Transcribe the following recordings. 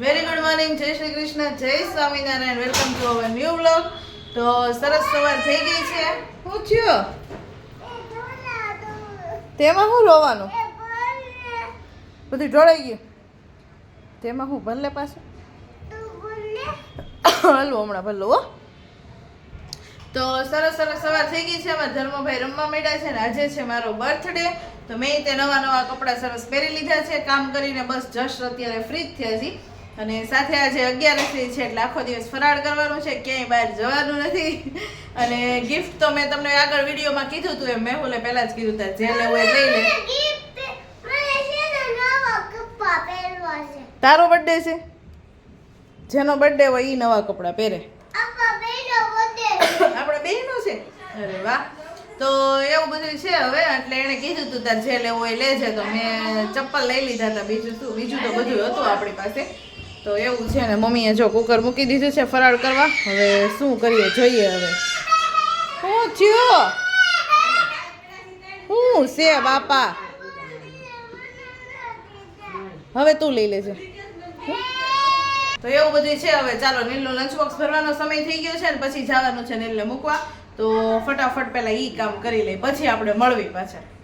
Very good morning જય શ્રી કૃષ્ણ જય Swaminarayan welcome to our new blog તો સરસ સવાર થઈ ગઈ છે. હું થયો? તેમાં શું રોવાનું? બધું ઢોળાઈ ગયું તેમાં હું ભલે પાછું? હલવો હમણાં ભલો હો. તો સરસ સરસ સવાર થઈ ગઈ છે. અમારા ધર્મભાઈ રમવા માંડ્યા છે ને આજે છે મારો બર્થડે તો મેં તે નવા નવા કપડાં સરસ પહેરી લીધા છે. કામ કરીને બસ જસ્ટ અત્યારે ફ્રી જ થયા છીએ. અને સાથે આજે અગિયારસી છે એટલે આખો દિવસ ફરાળ કરવાનું છે ક્યાંય બહાર જવાનું નથી. અને ગિફ્ટ તો મેં તમને આગળ વિડીયોમાં કીધું હતું એમ મેહુલે પહેલા જ કીધું હતું જે લેવું એ લઈ લે તારો બર્થડે છે? જેનો બર્થડે હોય એ નવા કપડાં પહેરે. આપણે બેનો છે. અરે વાહ. તો એવું બધું છે હવે એટલે એણે કીધું તું તાર જે લેવું હોય લેજે તો મેં ચપ્પલ લઈ લીધા હતા બીજું શું? બીજું તો બધું હતું આપણી પાસે. તો એવું છે ને, મમ્મીએ જો કુકર મૂકી દીધું છે, ફરાળ કરવા. હવે શું કરીએ, જોઈએ હવે. હું થયો? હું છે, બાપા? હવે તું લઈ લેજે. તો એવું બધું છે, હવે ચાલો, નીલનું લંચ બોક્સ ભરવાનો સમય થઈ ગયો છે ને, પછી જવાનું છે નીલને મૂકવા. તો ફટાફટ પહેલાં એ કામ કરી લઈ, પછી આપણે મળવી પાછા.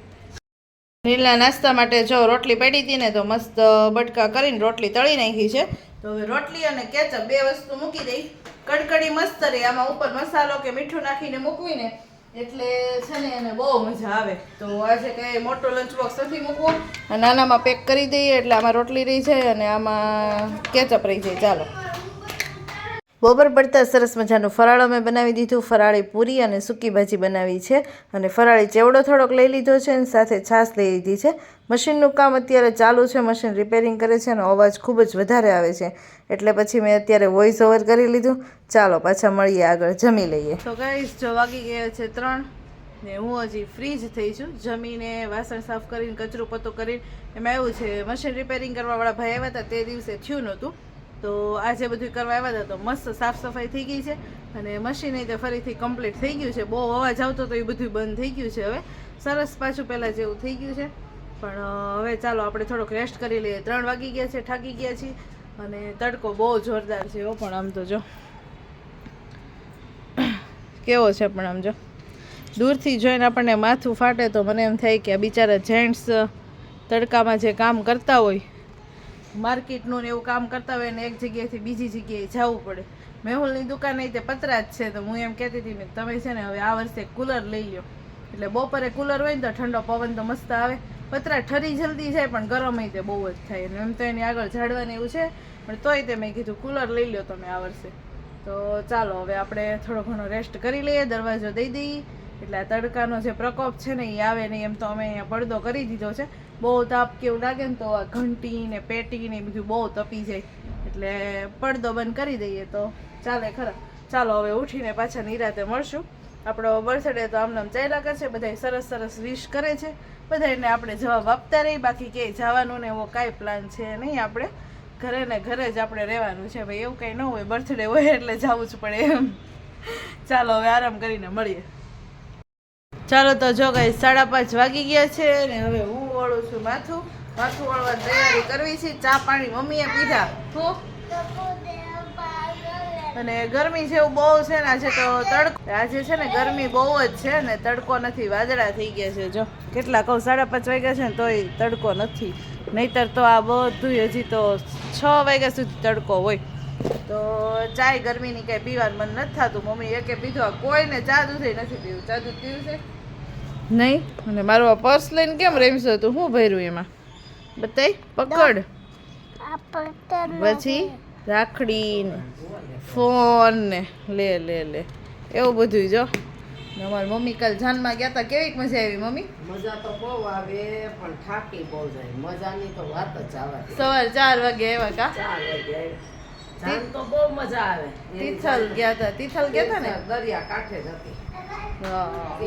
નીલના નાસ્તા માટે જો રોટલી પડી હતી ને તો મસ્ત બટકા કરીને રોટલી તળી નાખી છે. તો હવે રોટલી અને કેચઅપ બે વસ્તુ મૂકી દઈ. કડકડી મસ્ત રહે. આમાં ઉપર મસાલો કે મીઠું નાખીને મૂકવીને એટલે છે ને એને બહુ મજા આવે. તો આજે કંઈ મોટો લંચ બોક્સ નથી મૂકવો. નાનામાં પેક કરી દઈએ એટલે આમાં રોટલી રહી જાય અને આમાં કેચઅપ રહી જાય. ચાલો. બપોર પડતા સરસ મજાનું ફરાળ અમે બનાવી દીધું. ફરાળી પૂરી અને સૂકી ભાજી બનાવી છે અને ફરાળી ચેવડો થોડોક લઈ લીધો છે અને સાથે છાશ લઈ લીધી છે. મશીનનું કામ અત્યારે ચાલુ છે. મશીન રિપેરિંગ કરે છે અને અવાજ ખૂબ જ વધારે આવે છે. એટલે પછી મેં અત્યારે વોઇસ ઓવર કરી લીધું. ચાલો પાછા મળીએ આગળ. જમી લઈએ. તો ગાઈસ જો વાગી ગયા છે ત્રણ ને હું હજી ફ્રી જ થઈ છું. જમીને વાસણ સાફ કરીને, કચરું પતું કરીને એમાં એવું છે, મશીન રિપેરિંગ કરવાવાળા ભાઈ આવ્યા હતા તે દિવસે થયું નહોતું. તો આજે બધું કરવા આવ્યા હતા તો મસ્ત સાફ સફાઈ થઈ ગઈ છે અને મશીન તે ફરીથી કમ્પ્લીટ થઈ ગયું છે. બહુ અવાજ આવતો તો એ બધું બંધ થઈ ગયું છે હવે. સરસ પાછું પહેલાં જેવું થઈ ગયું છે. પણ હવે ચાલો આપણે થોડોક રેસ્ટ કરી લઈએ. ત્રણ વાગી ગયા છે, થાકી ગયા છીએ અને તડકો બહુ જોરદાર છે એવો પણ આમ તો જો. કેવો છે પણ આમ જો. દૂરથી જોઈને આપણને માથું ફાટે તો મને એમ થાય કે બિચારા જેન્ટ્સ તડકામાં જે કામ કરતા હોય માર્કેટનું ને એવું કામ કરતા હોય ને એક જગ્યાએથી બીજી જગ્યાએ જવું પડે. મેહુલની દુકાન તે પતરા જ છે, તો હું એમ કહેતી હતી મેં તમે છે ને હવે આ વર્ષે કુલર લઈ લો એટલે બપોરે કુલર હોય ને તો ઠંડો પવન તો મસ્ત આવે. પતરા ઠરી જલ્દી જાય, પણ ગરમ તે બહુ જ થાય. એમ તો એની આગળ ઝાડવાનું એવું છે, પણ તોય તે મેં કીધું કુલર લઈ લો તમે આ વર્ષે. તો ચાલો, હવે આપણે થોડો ઘણો રેસ્ટ કરી લઈએ, દરવાજો દઈ દઈએ. એટલે આ તડકાનો જે પ્રકોપ છે ને એ આવે નહીં એમ તો અમે અહીંયા પડદો કરી દીધો છે. બહુ તાપ કેવું લાગે ને તો આ ઘંટી ને પેટી ને બધું બહુ તપી જાય. એટલે પડદો બંધ કરી દઈએ તો ચાલે ખરા. ચાલો, હવે ઉઠીને પાછા નિરાતે મળશું. આપણો બર્થડે તો આમને આમ ચાલ્યા કરશે. બધા સરસ સરસ વિશ કરે છે. બધાને આપણે જવાબ આપતા રહી બાકી ક્યાંય જવાનું ને એવો કાંઈ પ્લાન છે નહીં આપણે. ઘરે ને ઘરે જ આપણે રહેવાનું છે. ભાઈ એવું કંઈ ન હોય બર્થડે હોય એટલે જવું જ પડે એમ. ચાલો, હવે આરામ કરીને મળીએ. ચાલો તો જો ગઈ સાડા પાંચ વાગી ગયા છે ને હવે હું વળું છું માથું. માથું વળવાની તૈયારી કરવી છે. ચા પાણી મમ્મીએ પીધા. હું. અને ગરમી જેવું બહુ છે ને આજે તો તડકો આજે છે ને ગરમી બહુ જ છે ને તડકો નથી વાદળા થઈ ગયા છે. જો કેટલા કહું સાડા પાંચ વાગ્યા છે ને તોય તડકો નથી. નહીતર તો આ બધું હજી તો છ વાગ્યા સુધી તડકો હોય. તો ચાય ગરમીની કાંઈ પીવાનું મન નથી થતું. મમ્મી એકે પીધું કોઈને ચા દૂધે નથી પીવું. ચા દૂધ પીવું છે? નહીં? અને મારું આ પર્સ લઈને કેમ રેમશો? તું શું ભર્યું એમાં? બતાય પકડ. પછી રાખડી ને ફોન ને લે લે લે. એવું બધું જો. અમારી મમ્મી કાલ જાનમાં ગયા હતા કેવી મજા આવી મમ્મી? મજા તો બહુ આવે પણ થાકી બહુ જાય. મજાની તો વાત જ આવે. સવાર ચાર વાગે આવ્યા કા? ચાર વાગે જાન તો બહુ મજા આવે. તિથલ ગયા હતા તિથલ ગયા હતા ને? દરિયા કાંઠે જ હતી.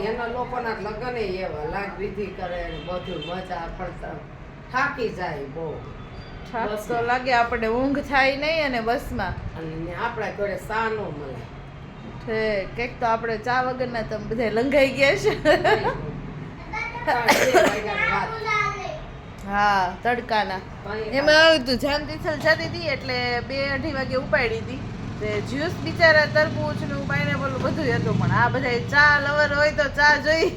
એના લોકોના લગ્ન એવા લાગ વિધિ કરે બધું મજા પણ થાકી જાય બહુ. થાક તો લાગે આપણે ઊંઘ થાય નહીં અને બસમાં. અને આપણા ઘરે સાનો મળે. છે કંઈક તો આપણે ચા વગરના તમે બધા લંઘાઈ ગયા છે. હા તડકાના. એમાં આવ્યું હતું જાન તીથલ જતી હતી એટલે બે અઢી વાગે ઉપાડી હતી જ્યુસ બિચારા તરબૂચનું પાઇનેપલ બધું હતું પણ આ બધા ચા લવર હોય તો ચા જોઈ.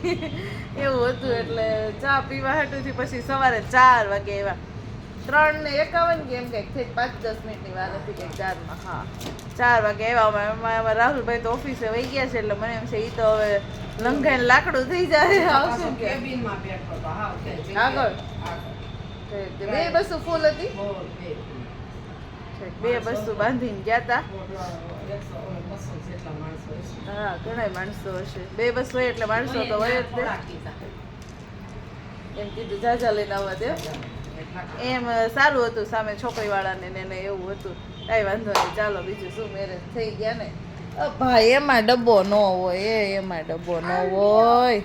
એવું હતું એટલે ચા પીવા હાટુથી પછી સવારે ચાર વાગે એવા. ત્રણ ને એકાવન કે એમ કંઈક થઈ પાંચ દસ મિનિટની વાત હતી કંઈક ચારમાં હા. ચાર વાગે આવ્યા એમાં એમાં રાહુલભાઈ તો ઓફિસે વહી ગયા છે એટલે મને એમ છે એ તો હવે લંઘાઈને લાકડું થઈ જાય આવશું કે તો. આગળ? બે બસો ફૂલ હતી? બે. બસો બાંધીને ગયા તા મોટો એકસો બસો જેટલા માણસો હશે. હા ઘણા માણસો હશે. બે બસ હોય એટલે માણસો તો હોય જ. એમ કીધું જાજા લઈને આવવા દે એમ સારું હતું સામે છોકરીવાળાને ને એને એવું હતું. કાંઈ વાંધો નહીં ચાલો બીજું શું મેરેજ થઈ ગયા ને. ભાઈ એમાં ડબ્બો ન હોય એ એમાં ડબ્બો ન હોય.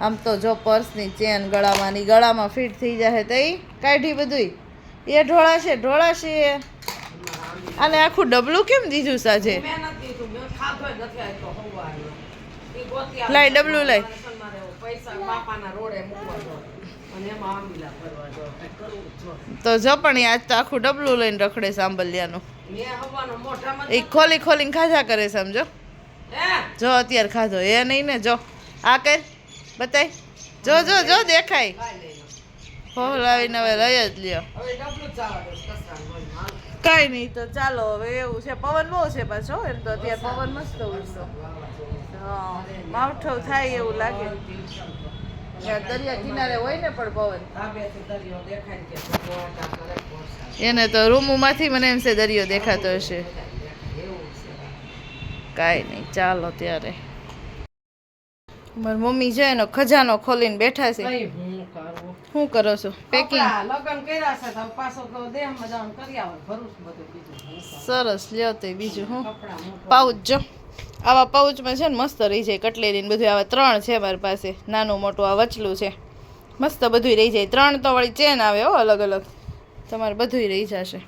આમ તો જો પર્સની ચેન ગળામાંની ગળામાં ફિટ થઈ જાય તો કાઢી બધુંય. એ ઢોળાશે ઢોળાશે આને આખું ડબલું કેમ દીધું સાજે. લાય, ડબલું લાય. અને. તો જો પણ આજ તો આખું ડબલું લઈને રખડે સાંભળ્યાનું. એ ખોલી ખોલીને ખાધા કરે સમજો. જો અત્યારે ખાધો એ નહીં ને જો. આ કર બતાય. જો જો જો દેખાય. ફોલાવીને હવે લઈ જ લ્યો. કાંઈ નહીં તો ચાલો હવે એવું છે. પવન બહુ છે પાછો એમ તો અત્યારે પવન મસ્ત ઉડતો. હા માવઠો થાય એવું લાગે. દરિયા કિનારે હોય ને પણ પવન. એને તો રૂમમાંથી મને એમ છે દરિયો દેખાતો હશે. કાંઈ નહીં ચાલો ત્યારે. મારી મમ્મી છે એનો ખજાનો ખોલીને બેઠા છે. શું કરો છો? પેકિંગ લગન કર્યા છે તો પાછો તો દેહમાં જવાનું કરી આવે ભરું છું બધું બીજું સરસ લ્યો તે બીજું હું. પાઉચ જો. આવા પાઉચમાં છે ને મસ્ત રહી જાય કટલેરી ને બધું. આવા ત્રણ છે મારી પાસે. નાનું મોટું આ વચલું છે. મસ્ત બધું રહી જાય. ત્રણ તો વળી ચેન આવે હો અલગ અલગ. તમારે બધું રહી જશે.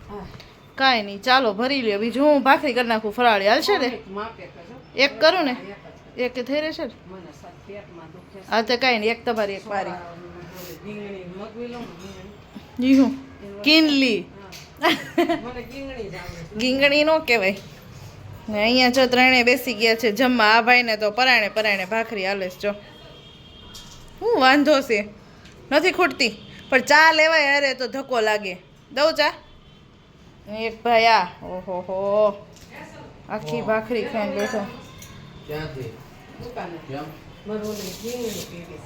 કાંઈ નહીં ચાલો ભરી લ્યો. બીજું હું ભાખરી કરી નાખું ફરાળી. હાલશે ને. એક કરું ને? એક. થઈ રહેશે ને? મને સાત પેટમાં દુખે છે. હા તો કાંઈ નહીં એક તમારી એક મારી રીંગણી મગવી લઉં ને રીંગણી. જી હું. કિનલી ગીંગણી જ આવે છે. ગીંગણી નો કહેવાય. ને અહીંયા જો ત્રણે બેસી ગયા છે જમવા આ ભાઈને તો પરાણે પરાણે ભાખરી હાલે જો. હું વાંધો છે? નથી ખૂટતી. પણ ચા લેવાય અરે તો ધક્કો લાગે. દઉં ચા? એક ભાઈ આ ઓહો હો આખી ભાખરી ખાઈને બેઠો. દુકાને. પીવી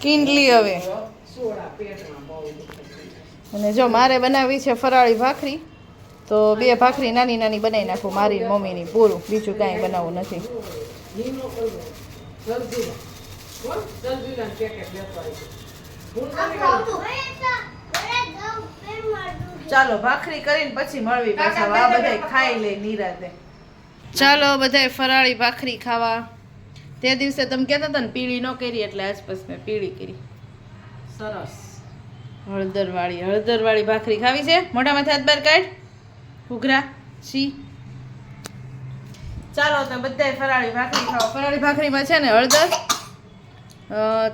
કિંડલી હવે. સોડા પેટમાં બહુ દુખે અને જો મારે બનાવી છે ફરાળી ભાખરી તો બે ભાખરી નાની નાની બનાવી નાખું મારી મમ્મીની પૂરું. બીજું કાંઈ બનાવવું નથી. ચાલો ભાખરી કરીને પછી મળવી પાછા. આ બધાય ખાઈ લે નિરાતે. ચાલો બધાય ફરાળી ભાખરી ખાવા. તે દિવસે તમે કહેતા હતા ને પીળી ન કરી એટલે આસપાસ મેં પીળી કરી. સરસ. હળદરવાળી હળદરવાળી ભાખરી ખાવી છે. મોઢામાંથી હાથ બહાર કાઢ. ઘૂઘરા સી ચાલો તો બધાય ફરાળી ભાખરી ખાવા ફરાળી ભાખરીમાં છે ને હળદર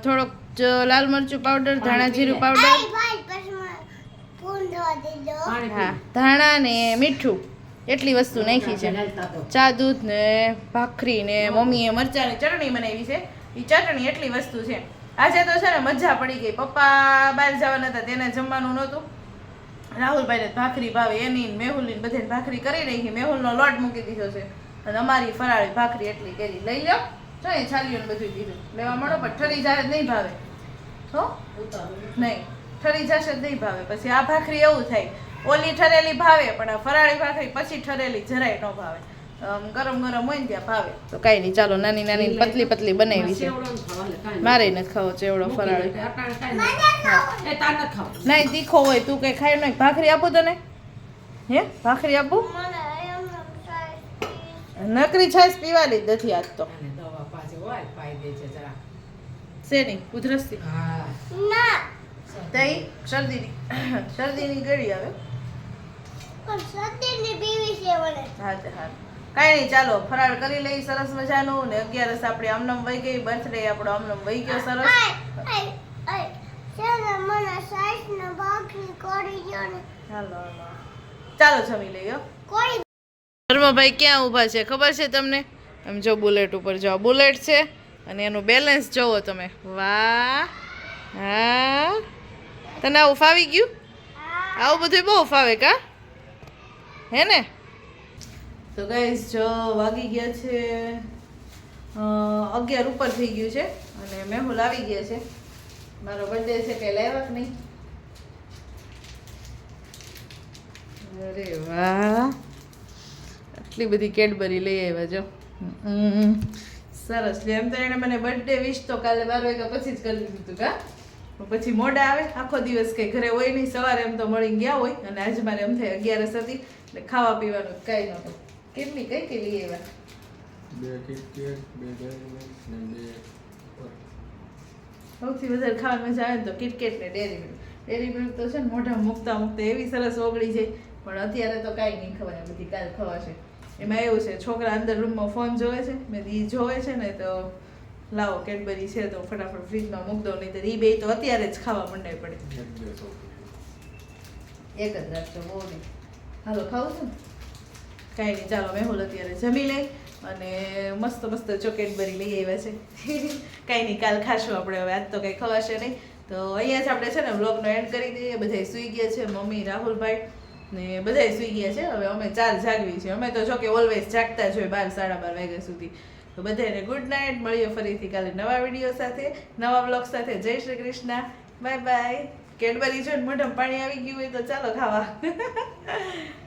થોડોક લાલ મરચું પાવડર ધાણા જીરું પાવડર. હા ધાણા ને મીઠું. એટલી વસ્તુ નાખી છે. ચા, દૂધ ને ભાખરી ને મમ્મીએ મરચાની ચટણી બનાવી છે. એ ચટણી એટલી વસ્તુ છે. આજે તો છે ને મજા પડી ગઈ. પપ્પા બહાર જવાના હતા, તેને જમવાનું નહોતું. રાહુલભાઈને ભાખરી ભાવે, એની મેહુલની બધાને ભાખરી કરી નાખી. મેહુલનો લોટ મૂકી દીધો છે. અને અમારી ફરાળી ભાખરી એટલી કેરી. લઈ લો. જો એ છાલીઓને બધું દીધું. લેવા મળો, પણ ઠરી જાય નહીં ભાવે. હો. નહીં. ઠરી જશે જ નહીં ભાવે. પછી આ ભાખરી એવું થાય. ઓલી ઠરેલી ભાવે પણ ફરાળી ભાખરી પછી ઠરેલી જરાય ન ભાવે. આમ ગરમ ગરમ હોય ને ત્યાં ભાવે. તો કાંઈ નહીં ચાલો નાની નાની પતલી પતલી બનાવી છે. સેવડો ને ખાવા લે, કાંઈ મારે નથી ખાવો ચેવડો. ફરાળી. નહીં. તીખો હોય તું કઈ ખાય નહીં. ભાખરી આપું તને? હે? ભાખરી આપું? નકરી છાશ પીવાની નથી આજ તો. શેની? ઉધરસથી? તઈ? શરદીની. શરદીની ગળી આવે પણ સત્યની પીવી છે મને હા તે હા કાંઈ નહીં ચાલો ફરાળ કરી લઈ સરસ મજાનું. ને અગિયારસ આપણે અમનમ વહી ગઈ બર્થડે આપણો અમનમ વહી ગયો સરસ. ચાલો જમી લઈએ ધર્મભાઈ ક્યાં ઊભા છે? ખબર છે તમને? એમ જો બુલેટ ઉપર જાઓ બુલેટ છે અને એનું બેલેન્સ જોવો તમે. વાહ! હા? તને આવું ફાવી ગયું? આવું બધું બહુ ફાવે કા? હે ને? તો ગાઈઝ જો વાગી ગયા છે અગિયાર ઉપર થઈ ગયું છે અને મેહુલ આવી ગયા છે. મારો બર્થડે છે કે લાવ્યા કે નહીં. અરે વાહ. આટલી બધી કેડબરી લઈ આવ્યા જો. સરસ. એમ તો એણે મને બર્થડે વિશ તો કાલે બાર વાગ્યા પછી જ કરી દીધું કા? પછી મોડા આવે આખો દિવસ કે ઘરે હોય નહીં સવારે એમ તો મળી ગયા હોય અને આજે મારે એમ થાય અગિયારસ હતી એટલે ખાવા પીવાનું કાંઈ નહોતું કેટલી કઈ કેટલી પર. સૌથી વધારે ખાવાની મજા આવે ને તો કિટકેટ ને ડેરી મિલ્ક ડેરી મિલ્ક તો છે ને મોઢા મૂકતા મૂકતા એવી સરસ ઓગળી જાય પણ અત્યારે તો કાંઈ નહીં ખવાય બધી કાલ ખવાશે. એમાં એવું છે છોકરા અંદર રૂમમાં ફોન જોવે છે મેં દી જોવે છે ને તો લાવો કેડબરી છે તો ફટાફટ ફ્રીજમાં મૂક દો નહીં તો એ બે તો અત્યારે જ ખાવા મંડાય પડે. એક એક જ રાખજો બહુ નહીં. હાલો ખાવું છું કાંઈ નહીં ચાલો મેહુલ અત્યારે જમી લઈ અને મસ્ત મસ્ત ચોકેટ ભરી લઈ આવ્યા છે. કાંઈ નહીં કાલ ખાશું આપણે હવે આજ તો કંઈ ખવાશે નહીં. તો અહીંયા જ આપણે છે ને વ્લોગનો એન્ડ કરી દઈએ. બધાય સૂઈ ગયા છે મમ્મી રાહુલભાઈ ને બધાય સૂઈ ગયા છે. હવે અમે ચાર જાગવી છે. અમે તો જોકે ઓલવેઝ જાગતા જ હોય બાર સાડા બાર વાગ્યા સુધી. તો બધાને ગુડ નાઇટ મળીએ ફરીથી કાલે નવા વીડિયો સાથે. નવા બ્લોગ સાથે. જય Shri Krishna. Bye bye Cadbury જો મોઢમ પાણી આવી ગયું હોય તો ચાલો ખાવા.